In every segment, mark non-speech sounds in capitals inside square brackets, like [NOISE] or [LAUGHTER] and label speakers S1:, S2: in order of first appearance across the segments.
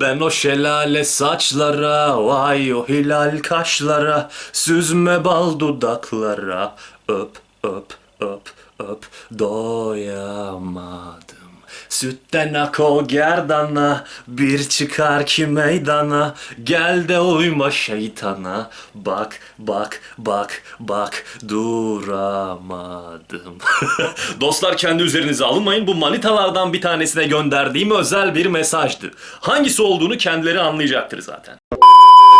S1: Ben o şelale saçlara Vay o hilal kaşlara Süzme bal dudaklara. Öp öp öp öp Doyamadım Sütten ak o gerdana Bir çıkar ki meydana. Gel de uyma şeytana. Bak bak bak bak Duramadım. [LAUGHS] Dostlar kendi üzerinize alınmayın. Bu manitalardan bir tanesine gönderdiğim özel bir mesajdı. Hangisi olduğunu kendileri anlayacaktır zaten.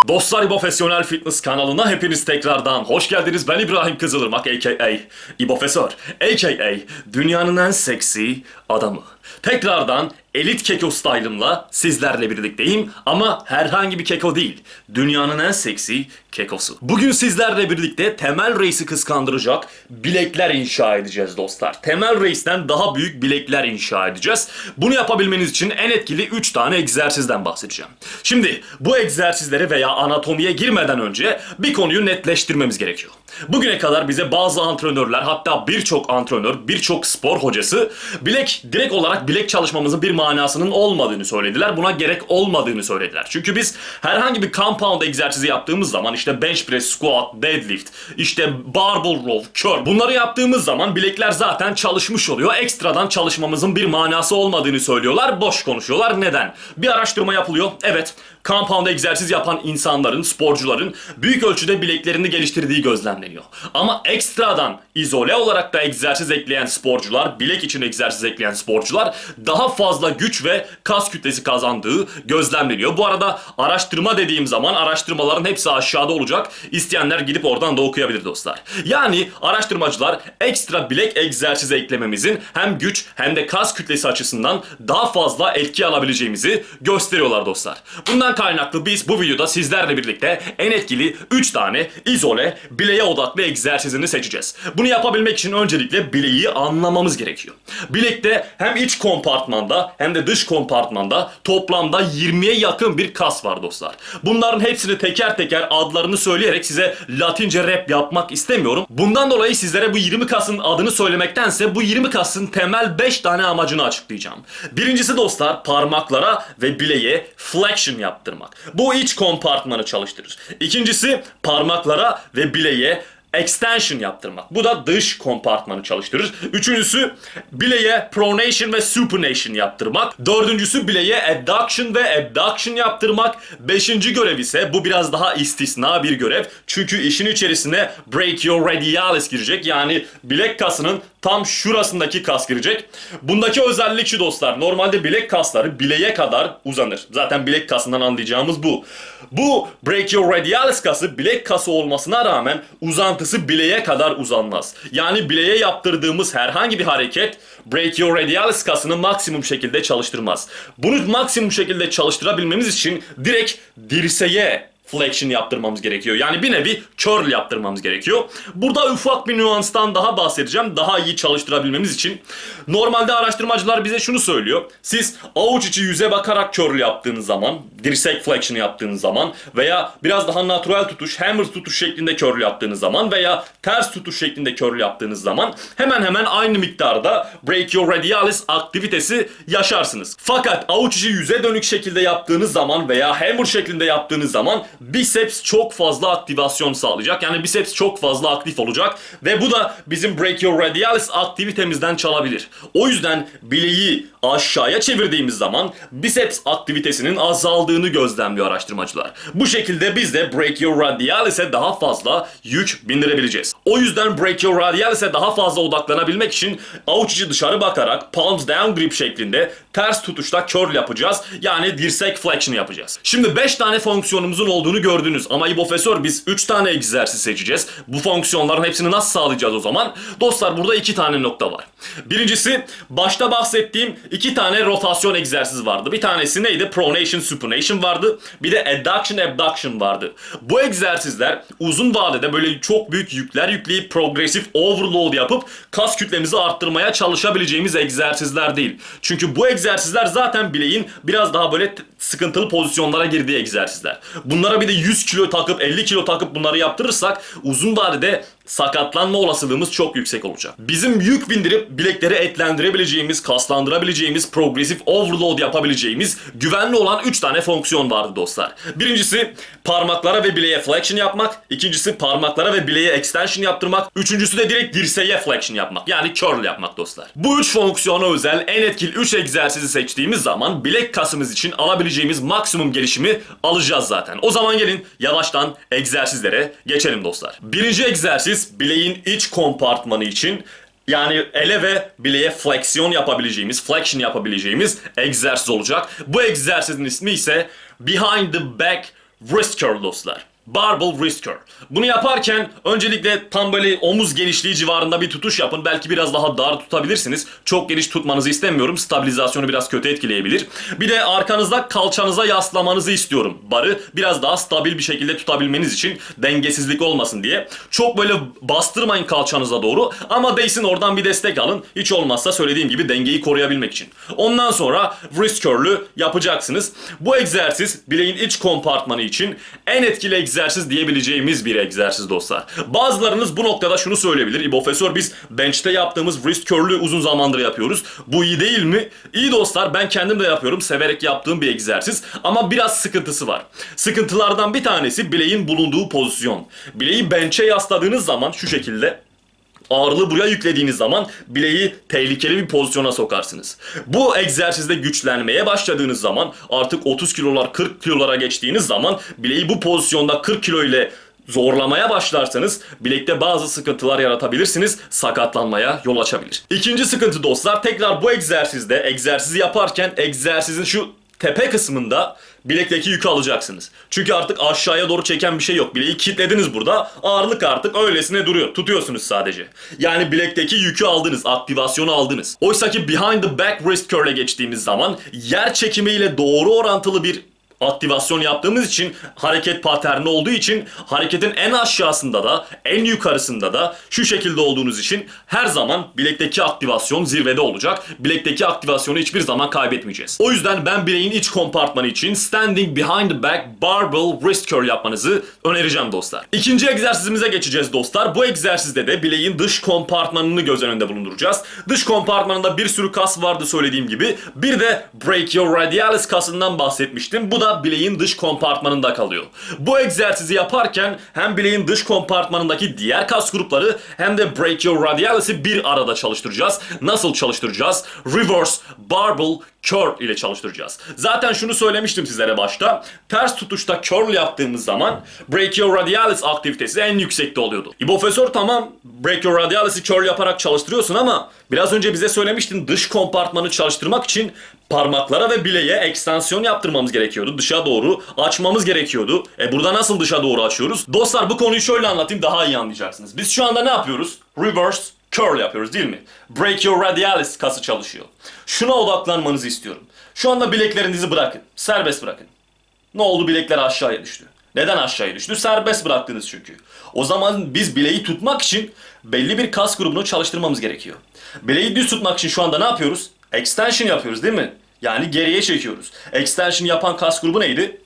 S1: Dostlar İbofesyonel Fitness kanalına hepiniz tekrardan hoş geldiniz. Ben İbrahim Kızılırmak aka İbofesör aka dünyanın en seksi adamı. Tekrardan elit keko style'ımla sizlerle birlikteyim ama herhangi bir keko değil. Dünyanın en seksi kekosu. Bugün sizlerle birlikte Temel Reis'i kıskandıracak bilekler inşa edeceğiz dostlar. Temel Reis'ten daha büyük bilekler inşa edeceğiz. Bunu yapabilmeniz için en etkili 3 tane egzersizden bahsedeceğim. Şimdi bu egzersizlere veya anatomiye girmeden önce bir konuyu netleştirmemiz gerekiyor. Bugüne kadar bize bazı antrenörler hatta birçok antrenör, birçok spor hocası bilek direkt olarak bilek çalışmamızın bir manasının olmadığını söylediler. Buna gerek olmadığını söylediler. Çünkü biz herhangi bir compound egzersizi yaptığımız zaman işte bench press, squat, deadlift, işte barbell row, curl bunları yaptığımız zaman bilekler zaten çalışmış oluyor. Ekstradan çalışmamızın bir manası olmadığını söylüyorlar. Boş konuşuyorlar. Neden? Bir araştırma yapılıyor. Evet, compound egzersiz yapan insanların, sporcuların büyük ölçüde bileklerini geliştirdiği gözlemleniyor. Ama ekstradan izole olarak da egzersiz ekleyen sporcular, bilek için egzersiz ekleyen sporcular daha fazla güç ve kas kütlesi kazandığı gözlemleniyor. Bu arada araştırma dediğim zaman araştırmaların hepsi aşağıda olacak. İsteyenler gidip oradan da okuyabilir dostlar. Yani araştırmacılar ekstra bilek egzersizi eklememizin hem güç hem de kas kütlesi açısından daha fazla etki alabileceğimizi gösteriyorlar dostlar. Bundan kaynaklı biz bu videoda sizlerle birlikte en etkili 3 tane izole bileğe odaklı egzersizini seçeceğiz. Bunu yapabilmek için öncelikle bileği anlamamız gerekiyor. Bilekte hem iç kompartmanda hem de dış kompartmanda toplamda 20'ye yakın bir kas var dostlar. Bunların hepsini teker teker adlarını söyleyerek size latince rap yapmak istemiyorum. Bundan dolayı sizlere bu 20 kasın adını söylemektense bu 20 kasın temel 5 tane amacını açıklayacağım. Birincisi dostlar parmaklara ve bileğe flexion yaptırmak. Bu iç kompartmanı çalıştırır. İkincisi parmaklara ve bileğe extension yaptırmak. Bu da dış kompartmanı çalıştırır. Üçüncüsü bileğe pronation ve supination yaptırmak. Dördüncüsü bileğe adduction ve abduction yaptırmak. Beşinci görev ise bu biraz daha istisna bir görev. Çünkü işin içerisine brachioradialis girecek. Yani bilek kasının tam şurasındaki kas girecek. Bundaki özellik şu dostlar. Normalde bilek kasları bileğe kadar uzanır. Zaten bilek kasından anlayacağımız bu. Bu brachioradialis kası bilek kası olmasına rağmen uzantısı bileğe kadar uzanmaz. Yani bileğe yaptırdığımız herhangi bir hareket brachioradialis kasını maksimum şekilde çalıştırmaz. Bunu maksimum şekilde çalıştırabilmemiz için direkt dirseğe flexion yaptırmamız gerekiyor. Yani bir nevi curl yaptırmamız gerekiyor. Burada ufak bir nüanstan daha bahsedeceğim. Daha iyi çalıştırabilmemiz için. Normalde araştırmacılar bize şunu söylüyor. Siz avuç içi yüze bakarak curl yaptığınız zaman, dirsek flexion yaptığınız zaman veya biraz daha natural tutuş, hammer tutuş şeklinde curl yaptığınız zaman veya ters tutuş şeklinde curl yaptığınız zaman hemen hemen aynı miktarda brachioradialis aktivitesi yaşarsınız. Fakat avuç içi yüze dönük şekilde yaptığınız zaman veya hammer şeklinde yaptığınız zaman biceps çok fazla aktivasyon sağlayacak. Yani biceps çok fazla aktif olacak ve bu da bizim brachioradialis aktivitemizden çalabilir. O yüzden bileği aşağıya çevirdiğimiz zaman biceps aktivitesinin azaldığını gözlemliyor araştırmacılar. Bu şekilde biz de brachioradialis'e daha fazla yük bindirebileceğiz. O yüzden brachioradialis'e daha fazla odaklanabilmek için avuç içi dışarı bakarak palms down grip şeklinde ters tutuşta curl yapacağız. Yani dirsek flexion yapacağız. Şimdi 5 tane fonksiyonumuzun olduğunu gördünüz ama İbofesör biz 3 tane egzersiz seçeceğiz. Bu fonksiyonların hepsini nasıl sağlayacağız o zaman? Dostlar burada 2 tane nokta var. Birincisi başta bahsettiğim 2 tane rotasyon egzersiz vardı. Bir tanesi neydi? Pronation, supination vardı. Bir de adduction, abduction vardı. Bu egzersizler uzun vadede böyle çok büyük yükler yükleyip progresif overload yapıp kas kütlemizi arttırmaya çalışabileceğimiz egzersizler değil. Çünkü bu egzersizler zaten bileğin biraz daha böyle sıkıntılı pozisyonlara girdiği egzersizler. Bunlara bunlara bir de 100 kilo takıp 50 kilo takıp bunları yaptırırsak uzun vadede sakatlanma olasılığımız çok yüksek olacak. Bizim yük bindirip bilekleri etlendirebileceğimiz, kaslandırabileceğimiz, progresif overload yapabileceğimiz güvenli olan 3 tane fonksiyon vardı dostlar. Birincisi parmaklara ve bileğe flexion yapmak. ikincisi parmaklara ve bileğe extension yaptırmak. Üçüncüsü de direkt dirseğe flexion yapmak. Yani curl yapmak dostlar. Bu üç fonksiyona özel en etkili 3 egzersizi seçtiğimiz zaman bilek kasımız için alabileceğimiz maksimum gelişimi alacağız zaten. O zaman gelin yavaştan egzersizlere geçelim dostlar. Birinci egzersiz bileğin iç kompartmanı için yani ele ve bileğe fleksiyon yapabileceğimiz, flexion yapabileceğimiz egzersiz olacak. Bu egzersizin ismi ise Behind the Back Wrist Curl dostlar. Barbell wrist. Bunu yaparken öncelikle tam böyle omuz genişliği civarında bir tutuş yapın. Belki biraz daha dar tutabilirsiniz. Çok geniş tutmanızı istemiyorum. Stabilizasyonu biraz kötü etkileyebilir. Bir de arkanızda kalçanıza yaslamanızı istiyorum. Barı biraz daha stabil bir şekilde tutabilmeniz için dengesizlik olmasın diye. Çok böyle bastırmayın kalçanıza doğru ama değsin oradan bir destek alın. Hiç olmazsa söylediğim gibi dengeyi koruyabilmek için. Ondan sonra wrist curl'ü yapacaksınız. Bu egzersiz bileğin iç kompartmanı için en etkili egzersiz diyebileceğimiz bir egzersiz dostlar. Bazılarınız bu noktada şunu söyleyebilir. İbofesör biz bench'te yaptığımız wrist curl'ü uzun zamandır yapıyoruz. Bu iyi değil mi? İyi dostlar ben kendim de yapıyorum. Severek yaptığım bir egzersiz. Ama biraz sıkıntısı var. Sıkıntılardan bir tanesi bileğin bulunduğu pozisyon. Bileği bench'e yasladığınız zaman şu şekilde ağırlığı buraya yüklediğiniz zaman bileği tehlikeli bir pozisyona sokarsınız. Bu egzersizde güçlenmeye başladığınız zaman artık 30 kilolar 40 kilolara geçtiğiniz zaman bileği bu pozisyonda 40 kilo ile zorlamaya başlarsanız bilekte bazı sıkıntılar yaratabilirsiniz. Sakatlanmaya yol açabilir. İkinci sıkıntı dostlar tekrar bu egzersizde egzersizi yaparken egzersizin şu tepe kısmında bilekteki yükü alacaksınız. Çünkü artık aşağıya doğru çeken bir şey yok. Bileği kilitlediniz burada. Ağırlık artık öylesine duruyor. Tutuyorsunuz sadece. Yani bilekteki yükü aldınız. Aktivasyonu aldınız. Oysa ki behind the back wrist curl'e geçtiğimiz zaman yer çekimiyle doğru orantılı bir aktivasyon yaptığımız için hareket paterni olduğu için hareketin en aşağısında da en yukarısında da şu şekilde olduğunuz için her zaman bilekteki aktivasyon zirvede olacak. Bilekteki aktivasyonu hiçbir zaman kaybetmeyeceğiz. O yüzden ben bileğin iç kompartmanı için standing behind the back barbell wrist curl yapmanızı önereceğim dostlar. İkinci egzersizimize geçeceğiz dostlar. Bu egzersizde de bileğin dış kompartmanını göz önünde bulunduracağız. Dış kompartmanında bir sürü kas vardı söylediğim gibi. Bir de brachioradialis kasından bahsetmiştim. Bu da bileğin dış kompartmanında kalıyor. Bu egzersizi yaparken hem bileğin dış kompartmanındaki diğer kas grupları hem de brachioradialis'i bir arada çalıştıracağız. Nasıl çalıştıracağız? Reverse barbell curl ile çalıştıracağız. Zaten şunu söylemiştim sizlere başta. Ters tutuşta curl yaptığımız zaman brachioradialis aktivitesi en yüksekte oluyordu. İbofesör tamam brachioradialis'i curl yaparak çalıştırıyorsun ama biraz önce bize söylemiştin dış kompartmanı çalıştırmak için parmaklara ve bileğe ekstansiyon yaptırmamız gerekiyordu. Dışa doğru açmamız gerekiyordu. E burada nasıl dışa doğru açıyoruz? Dostlar bu konuyu şöyle anlatayım daha iyi anlayacaksınız. Biz şu anda ne yapıyoruz? Reverse curl yapıyoruz değil mi? Brachioradialis kası çalışıyor. Şuna odaklanmanızı istiyorum. Şu anda bileklerinizi bırakın. Serbest bırakın. Ne oldu bilekler aşağıya düştü. Neden aşağıya düştü? Serbest bıraktınız çünkü. O zaman biz bileği tutmak için belli bir kas grubunu çalıştırmamız gerekiyor. Bileği düz tutmak için şu anda ne yapıyoruz? Extension yapıyoruz değil mi? Yani geriye çekiyoruz. Extension yapan kas grubu neydi?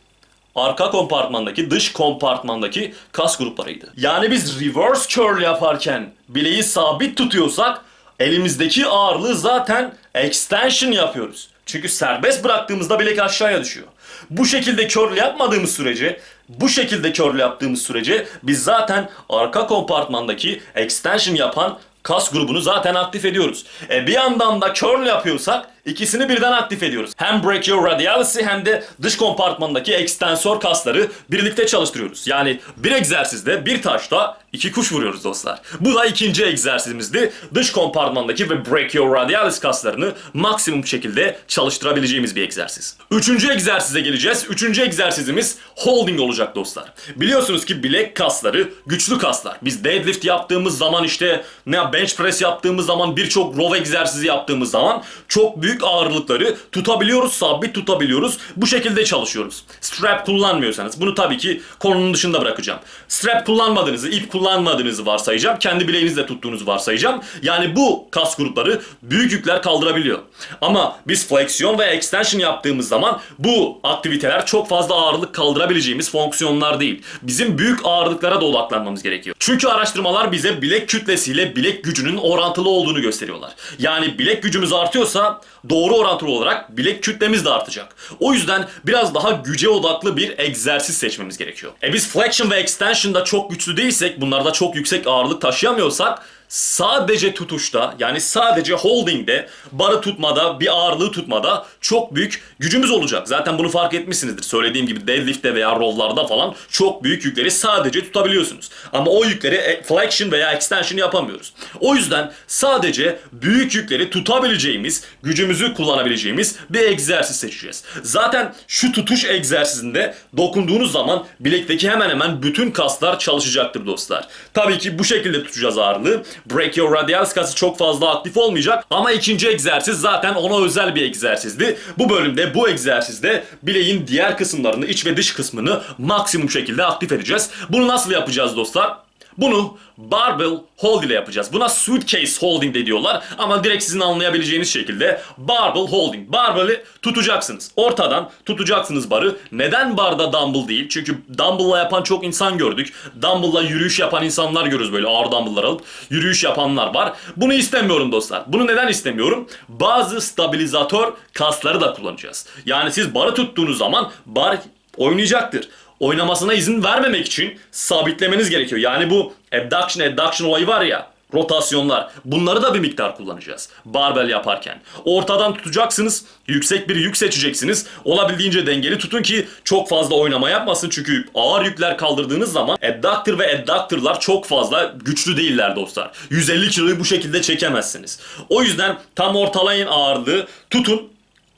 S1: arka kompartmandaki, dış kompartmandaki kas gruplarıydı. Yani biz reverse curl yaparken bileği sabit tutuyorsak elimizdeki ağırlığı zaten extension yapıyoruz. Çünkü serbest bıraktığımızda bilek aşağıya düşüyor. Bu şekilde curl yapmadığımız sürece, bu şekilde curl yaptığımız sürece biz zaten arka kompartmandaki extension yapan kas grubunu zaten aktif ediyoruz. E bir yandan da curl yapıyorsak ikisini birden aktif ediyoruz. Hem brachioradialis'i hem de dış kompartmandaki ekstensör kasları birlikte çalıştırıyoruz. Yani bir egzersizde bir taşla iki kuş vuruyoruz dostlar. Bu da ikinci egzersizimizdi. Dış kompartmandaki ve brachioradialis kaslarını maksimum şekilde çalıştırabileceğimiz bir egzersiz. Üçüncü egzersize geleceğiz. Üçüncü egzersizimiz holding olacak dostlar. Biliyorsunuz ki bilek kasları güçlü kaslar. Biz deadlift yaptığımız zaman işte ne bench press yaptığımız zaman birçok row egzersizi yaptığımız zaman çok büyük büyük ağırlıkları tutabiliyoruz, sabit tutabiliyoruz. Bu şekilde çalışıyoruz. Strap kullanmıyorsanız bunu tabii ki konunun dışında bırakacağım. Strap kullanmadığınızı, ip kullanmadığınızı varsayacağım. Kendi bileğinizle tuttuğunuzu varsayacağım. Yani bu kas grupları büyük yükler kaldırabiliyor. Ama biz fleksiyon ve extension yaptığımız zaman bu aktiviteler çok fazla ağırlık kaldırabileceğimiz fonksiyonlar değil. Bizim büyük ağırlıklara da odaklanmamız gerekiyor. Çünkü araştırmalar bize bilek kütlesiyle bilek gücünün orantılı olduğunu gösteriyorlar. Yani bilek gücümüz artıyorsa doğru orantılı olarak bilek kütlemiz de artacak. O yüzden biraz daha güce odaklı bir egzersiz seçmemiz gerekiyor. E biz flexion ve extension'da çok güçlü değilsek, bunlarda çok yüksek ağırlık taşıyamıyorsak sadece tutuşta yani sadece holdingde barı tutmada bir ağırlığı tutmada çok büyük gücümüz olacak. Zaten bunu fark etmişsinizdir. Söylediğim gibi deadlift'te veya roll'larda falan çok büyük yükleri sadece tutabiliyorsunuz. Ama o yükleri e, flexion veya extension yapamıyoruz. O yüzden sadece büyük yükleri tutabileceğimiz, gücümüzü kullanabileceğimiz bir egzersiz seçeceğiz. Zaten şu tutuş egzersizinde dokunduğunuz zaman bilekteki hemen hemen bütün kaslar çalışacaktır dostlar. Tabii ki bu şekilde tutacağız ağırlığı. Brachioradialis kası çok fazla aktif olmayacak ama ikinci egzersiz zaten ona özel bir egzersizdi. Bu bölümde bu egzersizde bileğin diğer kısımlarını, iç ve dış kısmını maksimum şekilde aktif edeceğiz. Bunu nasıl yapacağız dostlar? Bunu barbell hold ile yapacağız. Buna suitcase holding de diyorlar ama direkt sizin anlayabileceğiniz şekilde barbell holding. Barbell'i tutacaksınız. Ortadan tutacaksınız barı. Neden barda dumbbell değil? Çünkü dumbbell'la yapan çok insan gördük. Dumbbell'la yürüyüş yapan insanlar görürüz böyle ağır dumbbell'lar alıp yürüyüş yapanlar var. Bunu istemiyorum dostlar. Bunu neden istemiyorum? Bazı stabilizatör kasları da kullanacağız. Yani siz barı tuttuğunuz zaman bar oynayacaktır oynamasına izin vermemek için sabitlemeniz gerekiyor. Yani bu abduction adduction olayı var ya rotasyonlar bunları da bir miktar kullanacağız barbell yaparken. Ortadan tutacaksınız yüksek bir yük seçeceksiniz olabildiğince dengeli tutun ki çok fazla oynama yapmasın çünkü ağır yükler kaldırdığınız zaman adductor ve adductor'lar çok fazla güçlü değiller dostlar. 150 kiloyu bu şekilde çekemezsiniz. O yüzden tam ortalayın ağırlığı tutun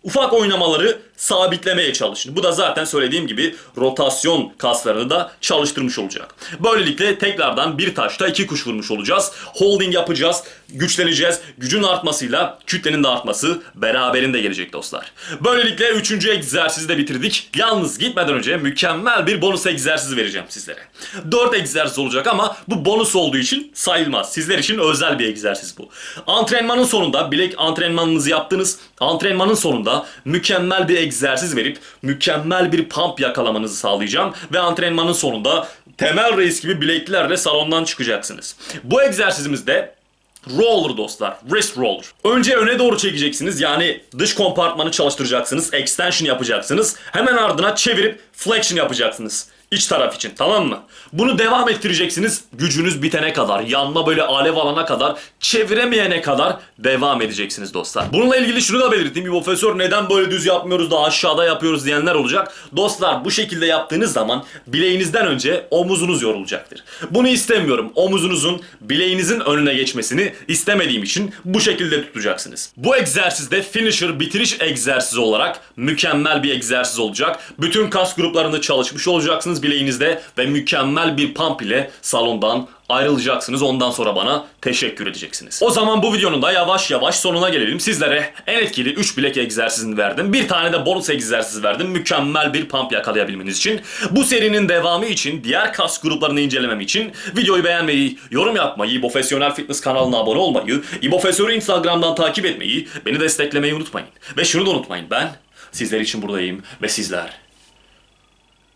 S1: ufak oynamaları sabitlemeye çalışın. Bu da zaten söylediğim gibi rotasyon kaslarını da çalıştırmış olacak. Böylelikle tekrardan bir taşta iki kuş vurmuş olacağız. Holding yapacağız, güçleneceğiz. Gücün artmasıyla kütlenin de artması beraberinde gelecek dostlar. Böylelikle üçüncü egzersizi de bitirdik. Yalnız gitmeden önce mükemmel bir bonus egzersiz vereceğim sizlere. Dört egzersiz olacak ama bu bonus olduğu için sayılmaz. Sizler için özel bir egzersiz bu. Antrenmanın sonunda bilek antrenmanınızı yaptınız. Antrenmanın sonunda mükemmel bir egzersiz verip mükemmel bir pump yakalamanızı sağlayacağım ve antrenmanın sonunda temel reis gibi bileklilerle salondan çıkacaksınız. Bu egzersizimizde Roller dostlar. Wrist roller. Önce öne doğru çekeceksiniz. Yani dış kompartmanı çalıştıracaksınız. Extension yapacaksınız. Hemen ardına çevirip flexion yapacaksınız. İç taraf için tamam mı? Bunu devam ettireceksiniz gücünüz bitene kadar. Yanma böyle alev alana kadar. Çeviremeyene kadar devam edeceksiniz dostlar. Bununla ilgili şunu da belirteyim. Bir profesör neden böyle düz yapmıyoruz da aşağıda yapıyoruz diyenler olacak. Dostlar bu şekilde yaptığınız zaman bileğinizden önce omuzunuz yorulacaktır. Bunu istemiyorum. Omuzunuzun bileğinizin önüne geçmesini istemediğim için bu şekilde tutacaksınız. Bu egzersizde finisher bitiriş egzersizi olarak mükemmel bir egzersiz olacak. Bütün kas gruplarını çalışmış olacaksınız bileğinizde ve mükemmel bir pump ile salondan ayrılacaksınız. Ondan sonra bana teşekkür edeceksiniz. O zaman bu videonun da yavaş yavaş sonuna gelelim. Sizlere en etkili 3 bilek egzersizini verdim. Bir tane de bonus egzersizi verdim. Mükemmel bir pump yakalayabilmeniz için. Bu serinin devamı için, diğer kas gruplarını incelemem için videoyu beğenmeyi, yorum yapmayı, İbofesyonel Fitness kanalına abone olmayı, İbofesör'ü Instagram'dan takip etmeyi, beni desteklemeyi unutmayın. Ve şunu da unutmayın. Ben sizler için buradayım ve sizler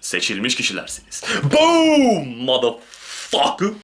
S1: seçilmiş kişilersiniz. Boom! Motherfucker!